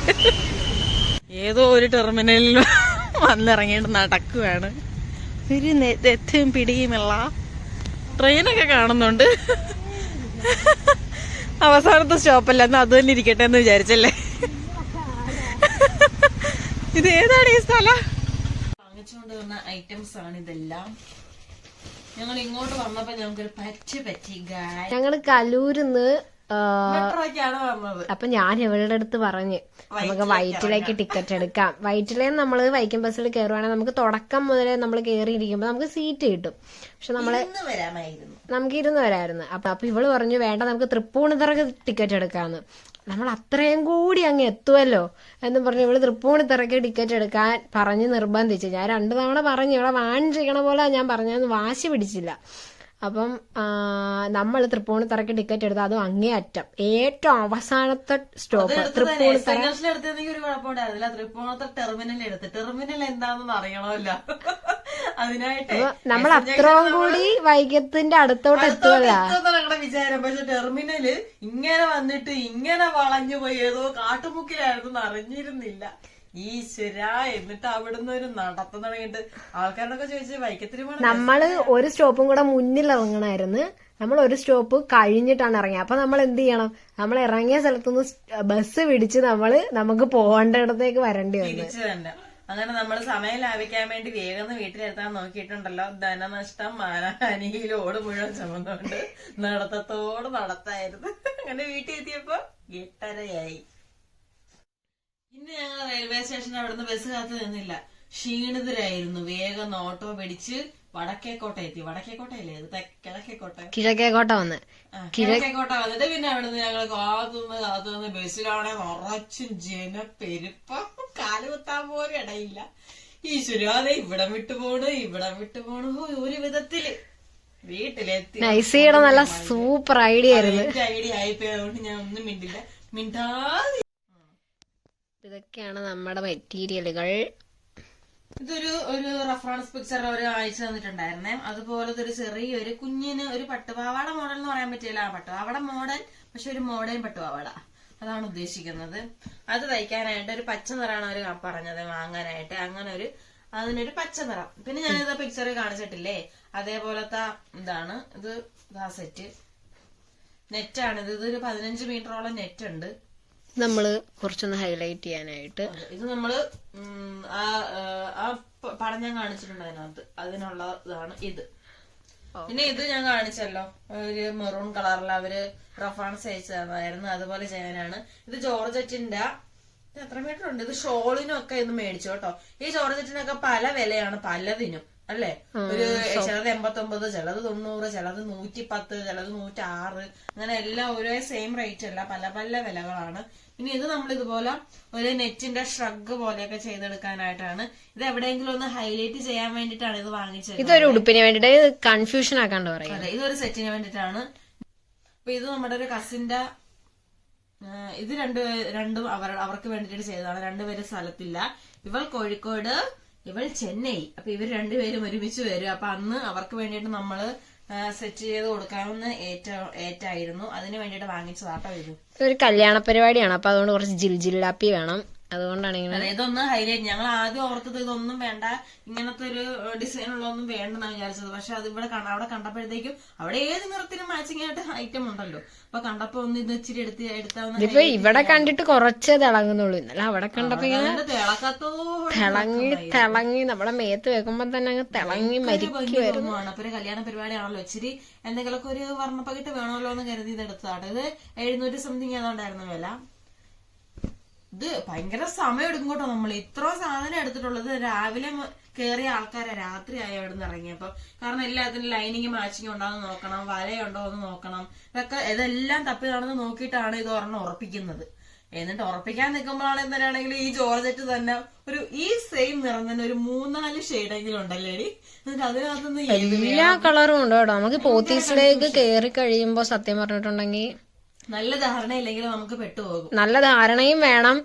ഏതോ ഒരു ടെർമിനലിൽ വന്നിറങ്ങിയിട്ട് നടക്കുവാണ്. ഒരു എത്തും പിടിയുമില്ല ട്രെയിനൊക്കെ കാണുന്നുണ്ട്. അവസാനത്തെ സ്റ്റോപ്പല്ല എന്നാ അത് തന്നെ ഇരിക്കട്ടെ എന്ന് വിചാരിച്ചല്ലേ? ഇത് ഏതാണ് ഈ സ്ഥലം? വാങ്ങിച്ചുകൊണ്ട് വന്ന ഐറ്റംസ് ആണ് ഇതെല്ലാം. ഞങ്ങൾ ഇങ്ങോട്ട് വന്നപ്പോ ഞങ്ങൾക്ക് പറ്റി പറ്റി ഗായ് ഞങ്ങൾ കലൂരിന്ന് അപ്പൊ ഞാൻ ഇവരുടെ അടുത്ത് പറഞ്ഞ് നമുക്ക് വൈറ്റിലേക്ക് ടിക്കറ്റ് എടുക്കാം. വൈറ്റിലേ നമ്മൾ വൈക്കം ബസ്സിൽ കയറുവാണെങ്കിൽ നമുക്ക് തുടക്കം മുതലേ നമ്മൾ കയറിയിരിക്കുമ്പോൾ നമുക്ക് സീറ്റ് കിട്ടും. പക്ഷെ നമ്മൾ നമുക്ക് ഇരുന്ന് വരായിരുന്നു. അപ്പൊ അപ്പൊ ഇവൾ പറഞ്ഞു വേണ്ട നമുക്ക് തൃപ്പൂണിത്തറക്ക് ടിക്കറ്റ് എടുക്കാന്ന്. നമ്മൾ അത്രയും കൂടി അങ്ങ് എത്തുമല്ലോ എന്ന് പറഞ്ഞു ഇവൾ തൃപ്പൂണിത്തറക്ക് ടിക്കറ്റ് എടുക്കാൻ പറഞ്ഞ് നിർബന്ധിച്ചു. ഞാൻ രണ്ടു തവണ പറഞ്ഞു ഇവളെ ചെയ്യണ പോലെ ഞാൻ പറഞ്ഞതെന്ന് വാശി പിടിച്ചില്ല. അപ്പം നമ്മൾ തൃപ്പൂണിത്തറയ്ക്ക് ടിക്കറ്റ് എടുത്താൽ അതും അങ്ങേ അറ്റം. ഏറ്റവും അവസാനത്തെ സ്റ്റോപ്പ് തൃപ്പൂണിത്തറ തൃപ്പൂണിത്തറ ടെർമിനൽ എടുത്ത്. ടെർമിനൽ എന്താണെന്ന് അറിയണമല്ലോ. അതിനായിട്ട്. നമ്മൾ അത്രയും കൂടി വൈകത്തിന്റെ അടുത്തോട്ട് എത്തുമല്ല വിചാരം. പക്ഷെ ടെർമിനൽ ഇങ്ങനെ വന്നിട്ട് ഇങ്ങനെ വളഞ്ഞു പോയി. ഏതോ കാട്ടുമുക്കിലായിരുന്നു അറിഞ്ഞിരുന്നില്ല. ഈശ്വര എന്നിട്ട് അവിടുന്ന് ഒരു നടത്തം തുടങ്ങിയിട്ട് ആൾക്കാരോടൊക്കെ ചോദിച്ചത് വൈക്കത്തിന് പോണ നമ്മൾ ഒരു സ്റ്റോപ്പും കൂടെ മുന്നിൽ ഇറങ്ങണമായിരുന്നു നമ്മൾ ഒരു സ്റ്റോപ്പ് കഴിഞ്ഞിട്ടാണ് ഇറങ്ങിയത് അപ്പൊ നമ്മൾ എന്ത് ചെയ്യണം? നമ്മൾ ഇറങ്ങിയ സ്ഥലത്തുനിന്ന് ബസ് പിടിച്ച് നമ്മൾ നമുക്ക് പോകേണ്ടിടത്തേക്ക് വരേണ്ടി വന്നു. അങ്ങനെ നമ്മൾ സമയം ലാഭിക്കാൻ വേണ്ടി വേഗം വീട്ടിലെത്താൻ നോക്കിയിട്ടുണ്ടല്ലോ. ധനനഷ്ടം മാനഹാനി ഈ ലോഡ് മുഴുവൻ ചുമന്നുകൊണ്ട് നടത്തത്തോട് നടത്തായിരുന്നു. അങ്ങനെ വീട്ടിൽ എത്തിയപ്പോ എട്ടരയായി. പിന്നെ ഞങ്ങൾ റെയിൽവേ സ്റ്റേഷൻ അവിടുന്ന് ബസ് കാത്തു നിന്നില്ല. ക്ഷീണിതരായിരുന്നു. വേഗം ഓട്ടോ പിടിച്ച് വടക്കേക്കോട്ട എത്തി. വടക്കേക്കോട്ടയല്ലേ? ഇത് കിഴക്കേക്കോട്ട. കിഴക്കേക്കോട്ട വന്ന്. കിഴക്കേക്കോട്ട വന്നിട്ട് പിന്നെ അവിടുന്ന് ഞങ്ങൾ കാത്തുനിന്ന് കാത്തുനിന്ന് ബസ്സിലാണെ നിറച്ചും ജനപ്പെരുപ്പ കാലുകുത്താൻ പോലും ഇടയില്ല. ഈശ്വരാതെ ഇവിടെ ഇവിടം വിട്ടു പോണ് ഇവിടെ വിട്ടു പോണു. ഒരു വിധത്തിൽ വീട്ടിലെത്തി. നൈസിയുടെ നല്ല സൂപ്പർ ഐഡിയ ആയിരുന്നു. ഐഡിയ ആയിപ്പോയതുകൊണ്ട് ഞാൻ ഒന്നും മിണ്ടില്ല. മിണ്ടാതെ ഇതൊക്കെയാണ് നമ്മുടെ മെറ്റീരിയലുകൾ. ഇതൊരു ഒരു റഫറൻസ് പിക്ചർ അവർ അയച്ചു തന്നിട്ടുണ്ടായിരുന്നേ. അതുപോലത്തെ ഒരു ചെറിയൊരു കുഞ്ഞിന് ഒരു പട്ടുപാവാട മോഡൽ എന്ന് പറയാൻ പറ്റില്ല പട്ടുപാവാട മോഡൽ പക്ഷെ ഒരു മോഡേൺ പട്ടുപാവാട. അതാണ് ഉദ്ദേശിക്കുന്നത്. അത് തയ്ക്കാനായിട്ട് ഒരു പച്ച നിറമാണ് അവർ പറഞ്ഞത് വാങ്ങാനായിട്ട്. അങ്ങനെ ഒരു അതിനൊരു പച്ച നിറം. പിന്നെ ഞാനിത് പിക്ചർ കാണിച്ചിട്ടില്ലേ? അതേപോലത്തെ ഇതാണ്. ഇത് ഇതാ സെറ്റ് നെറ്റാണിത് ഇതൊരു പതിനഞ്ച് മീറ്ററോളം നെറ്റ് ഉണ്ട്. നമ്മൾ കുറച്ചൊന്ന് ഹൈലൈറ്റ് ചെയ്യാനായിട്ട്. ഇത് നമ്മൾ ആ പടം ഞാൻ കാണിച്ചിട്ടുണ്ട് അതിനകത്ത്. അതിനുള്ള ഇതാണ് ഇത് പിന്നെ ഇത് ഞാൻ കാണിച്ചല്ലോ. ഒരു മെറൂൺ കളറിൽ അവർ റഫാൻസ് അയച്ചു തന്നായിരുന്നു അതുപോലെ ചെയ്യാനാണ്. ഇത് ജോർജറ്റിന്റെ എത്ര മീറ്റർ ഉണ്ട്? ഇത് ഷോളിനും ഒക്കെ ഇത് മേടിച്ചു കേട്ടോ. ഈ ജോർജറ്റിനൊക്കെ പല വിലയാണ് പലതിനും. അല്ലേ? ഒരു ചിലത് എൺപത്തൊമ്പത് ചിലത് തൊണ്ണൂറ് ചിലത് നൂറ്റി പത്ത് ചിലത് നൂറ്റി ആറ് അങ്ങനെ എല്ലാം ഒരേ സെയിം റേറ്റ് അല്ല പല പല വിലകളാണ്. ഇനി ഇത് നമ്മൾ ഇതുപോലെ ഒരു നെറ്റിന്റെ ഷ്രഗ് പോലെയൊക്കെ ചെയ്തെടുക്കാനായിട്ടാണ്. ഇത് എവിടെയെങ്കിലും ഒന്ന് ഹൈലൈറ്റ് ചെയ്യാൻ വേണ്ടിയിട്ടാണ് ഇത് വാങ്ങിച്ചത്. ഇതൊരു ഉടുപ്പിന് വേണ്ടിട്ട് കൺഫ്യൂഷൻ ആക്കാണ്ട് പറയാം അതെ ഇതൊരു സെറ്റിന് വേണ്ടിയിട്ടാണ്. അപ്പൊ ഇത് നമ്മുടെ ഒരു കസിന്റെ ഇത് രണ്ട് രണ്ടും അവർ അവർക്ക് വേണ്ടിയിട്ട് ചെയ്തതാണ്. രണ്ടുപേരും സ്ഥലത്തില്ല. ഇവൾ കോഴിക്കോട് ഇവൾ ചെന്നൈ. അപ്പൊ ഇവർ രണ്ടുപേരും ഒരുമിച്ച് വരും. അപ്പൊ അന്ന് അവർക്ക് വേണ്ടിയിട്ട് നമ്മൾ സെറ്റ് ചെയ്ത് കൊടുക്കാമെന്ന് ഏറ്റ ഏറ്റായിരുന്നു. അതിന് വേണ്ടിയിട്ട് വാങ്ങിച്ചതാട്ടോ ഇത്. ഒരു കല്യാണ പരിപാടിയാണ്. അപ്പൊ അതുകൊണ്ട് കുറച്ച് ജിൽ ജില്ലാപ്പി വേണം. അതുകൊണ്ടാണ് ഇങ്ങനെ ഇതൊന്ന് ഹൈലൈറ്റ് ഞങ്ങൾ ആദ്യം ഓർത്തത് ഇതൊന്നും വേണ്ട. ഇങ്ങനത്തെ ഒരു ഡിസൈൻ ഉള്ളതൊന്നും വേണ്ടെന്നാണ് വിചാരിച്ചത്. പക്ഷെ അത് ഇവിടെ അവിടെ കണ്ടപ്പോഴത്തേക്കും അവിടെ ഏത് നിറത്തിനും മാച്ചിങ് ആയിട്ട് ഐറ്റം ഉണ്ടല്ലോ. അപ്പൊ കണ്ടപ്പോ ഒന്ന് ഇത് ഇച്ചിരി എടുത്ത് എടുത്താവുന്ന ഇവിടെ കണ്ടിട്ട് കുറച്ചേ തിളങ്ങുന്നുള്ളൂ. ഇന്നലെ അവിടെ കണ്ടപ്പോ ഇങ്ങനെ തിളങ്ങി തിളങ്ങി. നമ്മളെ മേത്ത് വെക്കുമ്പോ തന്നെ അങ്ങ് തിളങ്ങി മരിക്കും ഭംഗിയാണ് അപ്പൊ ഒരു കല്യാണ പരിപാടിയാണല്ലോ. ഇച്ചിരി എന്തെങ്കിലുമൊക്കെ ഒരു വർണപ്പകിട്ട് വേണമല്ലോ എന്ന് കരുതി ഇത് എടുത്തതാണ് ഇത് എഴുന്നൂറ്റി സംതിങ് ഏതാണ്ടായിരുന്നു വില? ഇത് ഭയങ്കര സമയം എടുക്കും കേട്ടോ നമ്മൾ ഇത്ര സാധനം എടുത്തിട്ടുള്ളത് രാവിലെ കയറിയ കേറിയ ആൾക്കാരെ. രാത്രി ആയി അവിടെ നിന്ന് ഇറങ്ങിയപ്പോ കാരണം എല്ലാത്തിനും ലൈനിങ് മാച്ചിങ് ഉണ്ടോ എന്ന് നോക്കണം വലയുണ്ടോ എന്ന് നോക്കണം. ഇതൊക്കെ ഇതെല്ലാം തപ്പി നടന്ന് നോക്കിയിട്ടാണ് ഇത് ഒരെണ്ണം ഉറപ്പിക്കുന്നത്. എന്നിട്ട് ഉറപ്പിക്കാൻ നിൽക്കുമ്പോഴാണ് എന്തിനാണെങ്കിൽ ഈ ജോർജറ്റ് തന്നെ ഒരു ഈ സെയിം നിറം തന്നെ ഒരു മൂന്നാൽ ഷെയ്ഡെങ്കിലും ഉണ്ടല്ലേടി. എന്നിട്ട് അതിനകത്തുനിന്ന് എല്ലാ കളറും ഉണ്ട് കേട്ടോ. നമുക്ക് പോത്തീസിലേക്ക് കയറി കഴിയുമ്പോ സത്യം പറഞ്ഞിട്ടുണ്ടെങ്കിൽ നല്ല ധാരണയില്ലെങ്കിൽ നമുക്ക് പെട്ടുപോകും. നല്ല ധാരണയും വേണം.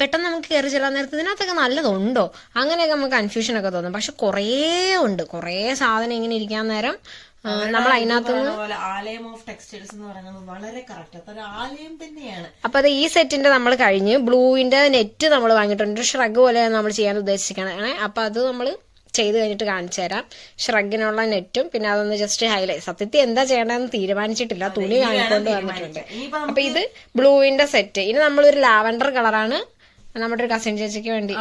പെട്ടെന്ന് നമുക്ക് കയറി ചെല്ലാൻ നേരത്തെ ഇതിനകത്തൊക്കെ നല്ലതുണ്ടോ? അങ്ങനെയൊക്കെ നമുക്ക് കൺഫ്യൂഷൻ ഒക്കെ തോന്നും. പക്ഷെ കുറേ ഉണ്ട്. കുറേ സാധനം ഇങ്ങനെ ഇരിക്കാൻ നേരം നമ്മൾ അതിനകത്ത് ആലയം ഓഫ് ടെക്സ്റ്റൈൽസ് എന്ന് പറയുന്നത് വളരെ കറക്റ്റ് ആലയം തന്നെയാണ്. അപ്പൊ അത് ഈ സെറ്റിന്റെ നമ്മൾ കഴിഞ്ഞ് ബ്ലൂവിന്റെ നെറ്റ് നമ്മൾ വാങ്ങിയിട്ടുണ്ട്. ഷ്രഗ് പോലെ നമ്മൾ ചെയ്യാൻ ഉദ്ദേശിക്കണേ അപ്പൊ അത് നമ്മൾ ചെയ്ത് കഴിഞ്ഞിട്ട് കാണിച്ചു തരാം. ഷ്രഗിനുള്ള നെറ്റും പിന്നെ അതൊന്ന് ജസ്റ്റ് ഹൈലൈറ്റ് സത്യത്തിൽ എന്താ ചെയ്യണമെന്ന് തീരുമാനിച്ചിട്ടില്ല. തുണി കാണിക്കൊണ്ട് വന്നിട്ടുണ്ട്. അപ്പൊ ഇത് ബ്ലൂവിന്റെ സെറ്റ് ഇനി നമ്മളൊരു ലാവൻഡർ കളറാണ് നമ്മുടെ ഒരു കസിൻ ചേച്ചിക്ക് വേണ്ടി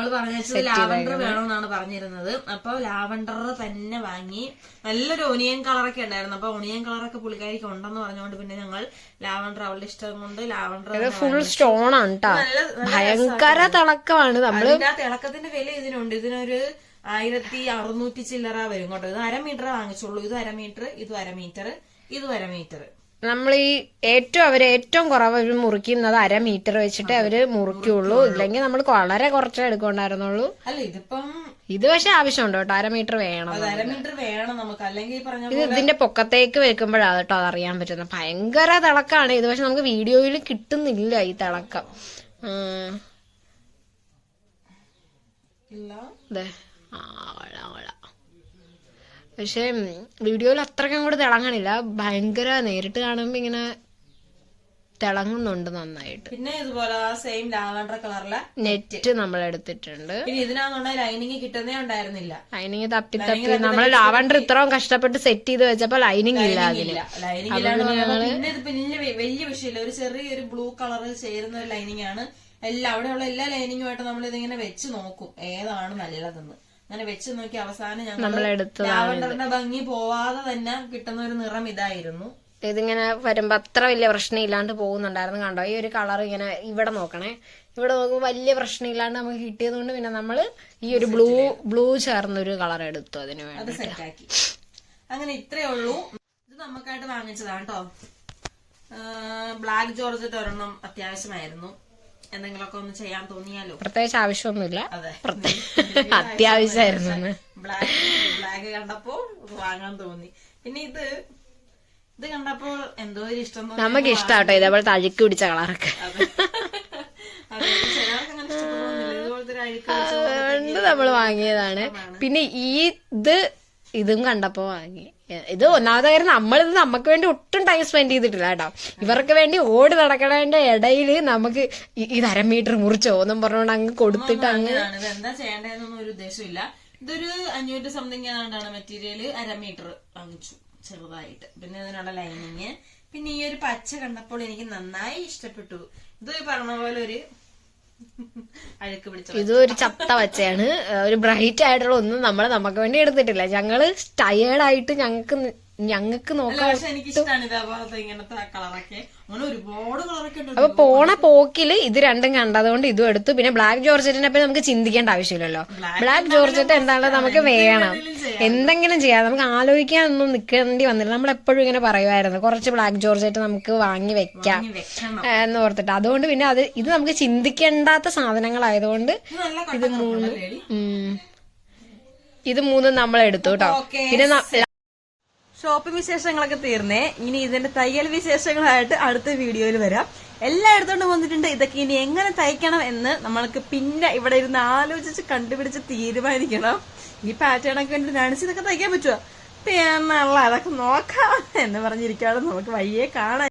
ലാവൻഡർ വേണമെന്നാണ് പറഞ്ഞിരുന്നത്. അപ്പൊ ലാവൻഡർ തന്നെ വാങ്ങി നല്ലൊരു ഒനിയൻ കളറൊക്കെ ഉണ്ടായിരുന്നു. അപ്പൊ ഒനിയൻ കളറൊക്കെ പുള്ളിക്കാരിക്ക് ഉണ്ടെന്ന് പറഞ്ഞുകൊണ്ട് പിന്നെ ഞങ്ങൾ ലാവൻഡർ അവളുടെ ഇഷ്ടം കൊണ്ട് ലാവൻഡർ ഫുൾ സ്റ്റോൺ ആണ് ഭയങ്കര തിളക്കമാണ്. നമ്മൾ തിളക്കത്തിന്റെ വില ഇതിനുണ്ട്. ഇതിനൊരു ആയിരത്തി അറുന്നൂറ്റി ചില്ലറ വരും കേട്ടോ. ഇത് അര മീറ്റർ വാങ്ങിച്ചുള്ളൂ ഇത് അര മീറ്റർ അരമീറ്റർ അര മീറ്റർ ഇതും അര മീറ്റർ നമ്മൾ ഈ ഏറ്റവും അവർ ഏറ്റവും കുറവ് അവർ മുറിക്കുന്നത് അര മീറ്റർ വെച്ചിട്ട് അവർ മുറിക്കുള്ളൂ ഇല്ലെങ്കിൽ നമ്മൾ വളരെ കുറച്ചേ എടുക്കണ്ടായിരുന്നുള്ളൂ. അല്ല ഇതിപ്പം ഇത് പക്ഷെ ആവശ്യമുണ്ട് കേട്ടോ. അര മീറ്റർ വേണം അത് അര മീറ്റർ വേണം നമുക്ക്. അല്ലെങ്കിൽ ഇത് ഇതിന്റെ പൊക്കത്തേക്ക് വെക്കുമ്പോഴാണ് കേട്ടോ അതറിയാൻ പറ്റുന്നത്. ഭയങ്കര തിളക്കാണ്. ഇത് പക്ഷെ നമുക്ക് വീഡിയോയിൽ കിട്ടുന്നില്ല ഈ തിളക്കം. ഇല്ല. പക്ഷെ വീഡിയോയിൽ അത്രയ്ക്കും കൂടെ തിളങ്ങണില്ല. ഭയങ്കര നേരിട്ട് കാണുമ്പോ ഇങ്ങനെ തിളങ്ങുന്നുണ്ട് നന്നായിട്ട്. പിന്നെ ഇതുപോലെ ആ സെയിം ലാവണ്ടർ കളറിലെ നെറ്റ്. നമ്മൾ എടുത്തിട്ടുണ്ട്. ലൈനിങ് കിട്ടുന്നേ ഉണ്ടായിരുന്നില്ല. ലൈനിങ് തപ്പി തപ്പി. നമ്മൾ ലാവണ്ടർ ഇത്രയും കഷ്ടപ്പെട്ട് സെറ്റ് ചെയ്ത് വെച്ചപ്പോ ലൈനിങ് ഇല്ല ഇത് വലിയ വലിയ വിഷയമില്ല. ഒരു ചെറിയൊരു ബ്ലൂ കളറിൽ ചേരുന്ന ഒരു ലൈനിങ് ആണ്. എല്ലാ അവിടെയുള്ള എല്ലാ ലൈനിങ്ങുമായിട്ട് നമ്മൾ ഇതിങ്ങനെ വെച്ച് നോക്കും. ഏതാണ് നല്ലതെന്ന്. അങ്ങനെ വെച്ച് നോക്കി അവസാനം ഞങ്ങൾ ലാവണ്ടറിന്റെ ഭംഗി പോവാതെ തന്നെ കിട്ടുന്ന ഒരു നിറം ഇതായിരുന്നു. ഇതിങ്ങനെ വരുമ്പോ അത്ര വലിയ പ്രശ്നം ഇല്ലാണ്ട് പോകുന്നുണ്ടായിരുന്നു കണ്ടോ? ഈ ഒരു കളർ ഇങ്ങനെ ഇവിടെ നോക്കണേ. ഇവിടെ നോക്കുമ്പോൾ വലിയ പ്രശ്നം ഇല്ലാണ്ട് നമുക്ക് കിട്ടിയത് കൊണ്ട് പിന്നെ നമ്മൾ ഈ ഒരു ബ്ലൂ ബ്ലൂ ചേർന്നൊരു കളർ എടുത്തു അതിന് വേണ്ടി അങ്ങനെ ഇത്രേ ഉള്ളൂ. ഇത് നമുക്കായിട്ട് വാങ്ങിച്ചതാണ് കേട്ടോ ബ്ലാക്ക് ജോർജറ്റ് ഒരെണ്ണം അത്യാവശ്യമായിരുന്നു. എന്തെങ്കിലുമൊക്കെ ഒന്ന് ചെയ്യാൻ തോന്നിയാലോ? പ്രത്യേകിച്ച് ആവശ്യമൊന്നുമില്ല. അതെ. അത്യാവശ്യമായിരുന്നു ബ്ലാക്ക് ബ്ലാക്ക് കണ്ടപ്പോ വാങ്ങാൻ തോന്നി. പിന്നെ ഇത് ഇത് കണ്ടപ്പോൾ എന്തോ ഒരു ഇഷ്ടം നമുക്ക് ഇഷ്ടാട്ടോ ഇതേപോലെ അഴുക്ക് പിടിച്ച കളറൊക്കെ. അതുകൊണ്ട് നമ്മൾ വാങ്ങിയതാണ്. പിന്നെ ഈ ഇത് ഇതും കണ്ടപ്പോ വാങ്ങി. ഇത് ഒന്നാമത്തെ കാര്യം നമ്മളിത് നമുക്ക് വേണ്ടി ഒട്ടും ടൈം സ്പെൻഡ് ചെയ്തിട്ടില്ല കേട്ടോ. ഇവർക്ക് വേണ്ടി ഓടി നടക്കണതിന്റെ ഇടയിൽ നമുക്ക് ഇത് അര മീറ്റർ മുറിച്ചോ എന്നും പറഞ്ഞുകൊണ്ട് അങ്ങ് കൊടുത്തിട്ട് അങ്ങ് എന്താ ചെയ്യേണ്ടതെന്നൊന്നും ഒരു ഉദ്ദേശമില്ല ഇതൊരു അഞ്ഞൂറ് സംതിങ് ഏതാണ്ടാണ് മെറ്റീരിയൽ അര മീറ്റർ വാങ്ങിച്ചു ചെറുതായിട്ട്. പിന്നെ ഇതിനുള്ള ലൈനിങ് പിന്നെ ഈ ഒരു പച്ച കണ്ടപ്പോൾ എനിക്ക് നന്നായി ഇഷ്ടപ്പെട്ടു. ഇത് പറഞ്ഞ പോലെ ഒരു ഇതും ഒരു ചത്ത വച്ചയാണ് ഒരു ബ്രൈറ്റ് ആയിട്ടുള്ള ഒന്നും നമ്മൾ നമുക്ക് വേണ്ടി എടുത്തിട്ടില്ല. ഞങ്ങൾ ടയേർഡ് ആയിട്ട് ഞങ്ങൾക്ക് ഞങ്ങൾക്ക് നോക്കാൻ അപ്പൊ പോണ പോക്കിൽ ഇത് രണ്ടും കണ്ടതുകൊണ്ട് ഇതും എടുത്തു. പിന്നെ ബ്ലാക്ക് ജോർജറ്റിനെ പറ്റി നമുക്ക് ചിന്തിക്കേണ്ട ആവശ്യമില്ലല്ലോ. ബ്ലാക്ക് ജോർജറ്റ് എന്താണ് നമുക്ക് വേണം. എന്തെങ്കിലും ചെയ്യാം. നമുക്ക് ആലോചിക്കാനൊന്നും നിൽക്കേണ്ടി വന്നില്ല. നമ്മൾ എപ്പോഴും ഇങ്ങനെ പറയുമായിരുന്നു. കുറച്ച് ബ്ലാക്ക് ജോർജറ്റ് നമുക്ക് വാങ്ങി വെക്കാം എന്ന് ഓർത്തിട്ട്. അതുകൊണ്ട് പിന്നെ അത് ഇത് നമുക്ക് ചിന്തിക്കേണ്ടാത്ത സാധനങ്ങളായതുകൊണ്ട് ഇത് ഉം, ഇത് മൂന്നും നമ്മൾ എടുത്തു കേട്ടോ. പിന്നെ ഷോപ്പിംഗ് വിശേഷങ്ങളൊക്കെ തീർന്നേ. ഇനി ഇതിന്റെ തയ്യൽ വിശേഷങ്ങളായിട്ട് അടുത്ത വീഡിയോയിൽ വരാം. എല്ലാ എടുത്തോണ്ട് വന്നിട്ടുണ്ട്. ഇതൊക്കെ ഇനി എങ്ങനെ തയ്ക്കണം എന്ന് നമ്മൾക്ക് പിന്നെ ഇവിടെ ഇരുന്ന് ആലോചിച്ച് കണ്ടുപിടിച്ച് തീരുമാനിക്കണം. ഈ പാറ്റേണൊക്കെ വേണ്ടി നനച്ച് ഇതൊക്കെ തയ്ക്കാൻ പറ്റുമോ പിന്നെ അതൊക്കെ നോക്കാം എന്ന് പറഞ്ഞിരിക്കുകയാണ്. നമുക്ക് വയ്യേ കാണാൻ